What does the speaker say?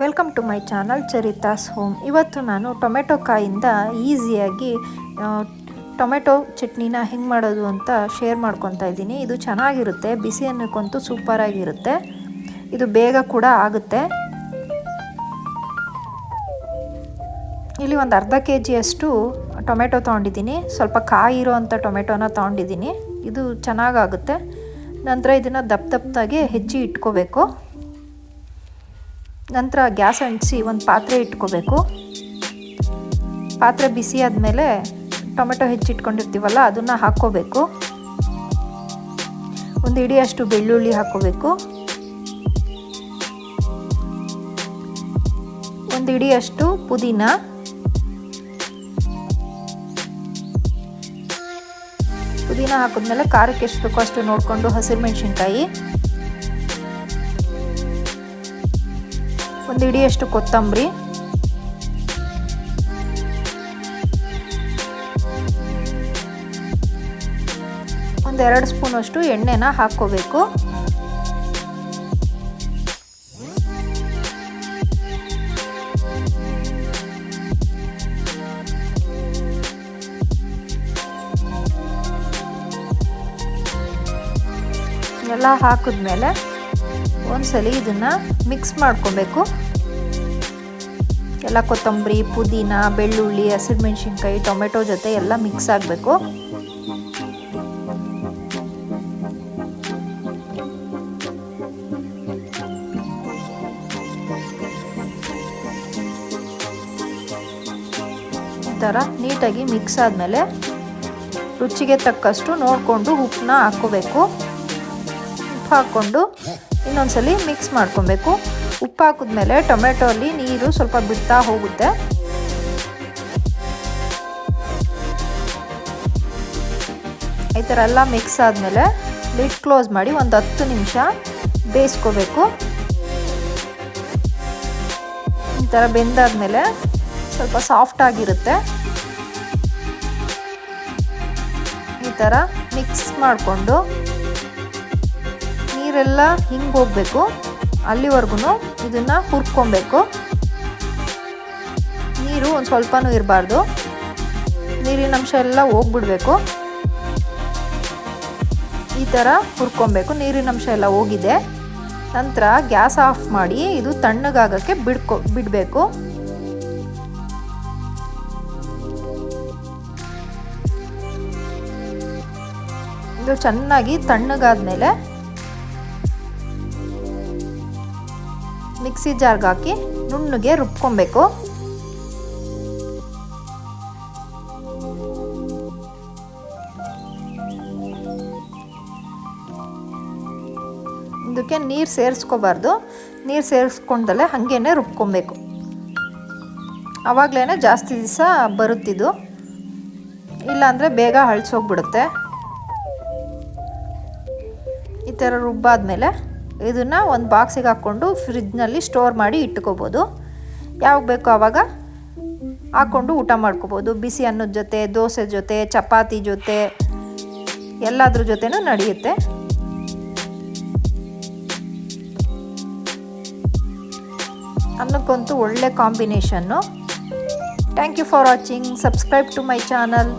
Welcome to my channel Charitha's home ಇವತ್ತು ನಾನು tomato ಕಾಯಿಂದ ಈಸಿಯಾಗಿ ಟೊಮೆಟೊ ಚಟ್ನಿನ ಹೆಂಗೆ ಮಾಡೋದು ಅಂತ ಶೇರ್ ಮಾಡ್ಕೊತಾ ಇದ್ದೀನಿ. ಇದು ಚೆನ್ನಾಗಿರುತ್ತೆ, ಬಿಸಿ ಅನ್ನಕ್ಕಂತೂ ಸೂಪರಾಗಿರುತ್ತೆ. ಇದು ಬೇಗ ಕೂಡ ಆಗುತ್ತೆ. ಇಲ್ಲಿ ಒಂದು ಅರ್ಧ ಕೆ ಜಿಯಷ್ಟು ಟೊಮೆಟೊ ತೊಗೊಂಡಿದ್ದೀನಿ. ಸ್ವಲ್ಪ ಕಾಯಿ ಅಂಥ ಟೊಮೆಟೊನ ತೊಗೊಂಡಿದ್ದೀನಿ. ಇದು ಚೆನ್ನಾಗಾಗುತ್ತೆ. ನಂತರ ಇದನ್ನು ದಪ್ಪ ದಪ್ಪದಾಗೆ ಹೆಚ್ಚಿ ಇಟ್ಕೋಬೇಕು. ನಂತರ ಗ್ಯಾಸ್ ಅಂಟಿಸಿ ಒಂದು ಪಾತ್ರೆ ಇಟ್ಕೋಬೇಕು. ಪಾತ್ರೆ ಬಿಸಿ ಆದಮೇಲೆ ಟೊಮೆಟೊ ಹೆಚ್ಚಿಟ್ಕೊಂಡಿರ್ತೀವಲ್ಲ, ಅದನ್ನು ಹಾಕ್ಕೋಬೇಕು. ಒಂದು ಇಡಿಯಷ್ಟು ಬೆಳ್ಳುಳ್ಳಿ ಹಾಕ್ಕೋಬೇಕು. ಒಂದು ಇಡಿಯಷ್ಟು ಪುದೀನ. ಪುದೀನ ಹಾಕಿದ್ಮೇಲೆ ಖಾರಕ್ಕೆ ಎಷ್ಟು ಬೇಕೋ ಅಷ್ಟು ನೋಡಿಕೊಂಡು ಹಸಿರು ಮೆಣಸಿನ್ಕಾಯಿ. ಒಂದು ಇಡಿಯಷ್ಟು ಕೊತ್ತಂಬರಿ. ಒಂದು ಎರಡು ಸ್ಪೂನ್ ಅಷ್ಟು ಎಣ್ಣೆನ ಹಾಕ್ಕೋಬೇಕು. ಎಲ್ಲ ಹಾಕಿದ್ಮೇಲೆ ಒಂದ್ಸಲಿ ಇದನ್ನು ಮಿಕ್ಸ್ ಮಾಡ್ಕೊಬೇಕು. ಎಲ್ಲ ಕೊತ್ತಂಬರಿ, ಪುದೀನ, ಬೆಳ್ಳುಳ್ಳಿ, ಹಸಿರು ಮೆಣಸಿನ್ಕಾಯಿ, ಟೊಮೆಟೊ ಜೊತೆ ಎಲ್ಲ ಮಿಕ್ಸ್ ಆಗಬೇಕು. ಥರ ನೀಟಾಗಿ ಮಿಕ್ಸ್ ಆದಮೇಲೆ ರುಚಿಗೆ ತಕ್ಕಷ್ಟು ನೋಡಿಕೊಂಡು ಉಪ್ಪನ್ನ ಹಾಕ್ಕೋಬೇಕು. ಉಪ್ಪು ಹಾಕ್ಕೊಂಡು ಇನ್ನೊಂದ್ಸಲಿ ಮಿಕ್ಸ್ ಮಾಡ್ಕೊಬೇಕು. ಉಪ್ಪು ಹಾಕಿದ್ಮೇಲೆ ಟೊಮೆಟೊ ಅಲ್ಲಿ ನೀರು ಸ್ವಲ್ಪ ಬಿಡ್ತಾ ಹೋಗುತ್ತೆ. ಈ ಥರ ಎಲ್ಲ ಮಿಕ್ಸ್ ಆದಮೇಲೆ ಲಿಡ್ ಕ್ಲೋಸ್ ಮಾಡಿ ಒಂದು ಹತ್ತು ನಿಮಿಷ ಬೇಯಿಸ್ಕೋಬೇಕು. ಈ ಥರ ಬೆಂದಾದಮೇಲೆ ಸ್ವಲ್ಪ ಸಾಫ್ಟ್ ಆಗಿರುತ್ತೆ. ಈ ಥರ ಮಿಕ್ಸ್ ಮಾಡಿಕೊಂಡು ನೀರೆಲ್ಲ ಹಿಂಗೆ ಹೋಗಬೇಕು. ಅಲ್ಲಿವರೆಗೂ ಇದನ್ನು ಹುರ್ಕೊಬೇಕು. ನೀರು ಒಂದು ಸ್ವಲ್ಪನೂ ಇರಬಾರ್ದು. ನೀರಿನ ಅಂಶ ಎಲ್ಲ ಹೋಗ್ಬಿಡ್ಬೇಕು. ಈ ಥರ ಹುರ್ಕೊಬೇಕು. ನೀರಿನ ಅಂಶ ಎಲ್ಲ ಹೋಗಿದೆ. ನಂತರ ಗ್ಯಾಸ್ ಆಫ್ ಮಾಡಿ ಇದು ತಣ್ಣಗಾಗಕ್ಕೆ ಬಿಡ್ಕೊ, ಬಿಡಬೇಕು. ಇದು ಚೆನ್ನಾಗಿ ತಣ್ಣಗಾದ್ಮೇಲೆ ಮಿಕ್ಸಿ ಜಾರ್ಗೆ ಹಾಕಿ ನುಣ್ಣಗೆ ರುಬ್ಕೊಬೇಕು. ಇದಕ್ಕೆ ನೀರು ಸೇರಿಸ್ಕೋಬಾರ್ದು. ನೀರು ಸೇರಿಸ್ಕೊಂಡಲ್ಲೇ ಹಾಗೇನೆ ರುಬ್ಕೊಬೇಕು. ಆವಾಗಲೇ ಜಾಸ್ತಿ ದಿವಸ ಬರುತ್ತಿದ್ದು ಇಲ್ಲಾಂದರೆ ಬೇಗ ಹಳಸೋಗ್ಬಿಡುತ್ತೆ. ಈ ಥರ ರುಬ್ಬಾದ್ಮೇಲೆ ಇದನ್ನು ಒಂದು ಬಾಕ್ಸಿಗೆ ಹಾಕ್ಕೊಂಡು ಫ್ರಿಜ್ನಲ್ಲಿ ಸ್ಟೋರ್ ಮಾಡಿ ಇಟ್ಕೋಬೋದು. ಯಾವಾಗ ಬೇಕೋ ಆವಾಗ ಹಾಕ್ಕೊಂಡು ಊಟ ಮಾಡ್ಕೋಬೋದು. ಬಿಸಿ ಅನ್ನದ ಜೊತೆ, ದೋಸೆ ಜೊತೆ, ಚಪಾತಿ ಜೊತೆ, ಎಲ್ಲದ್ರ ಜೊತೆನೂ ನಡೆಯುತ್ತೆ. ಅನ್ನಕ್ಕಂತೂ ಒಳ್ಳೆ combination thank you for watching subscribe to my channel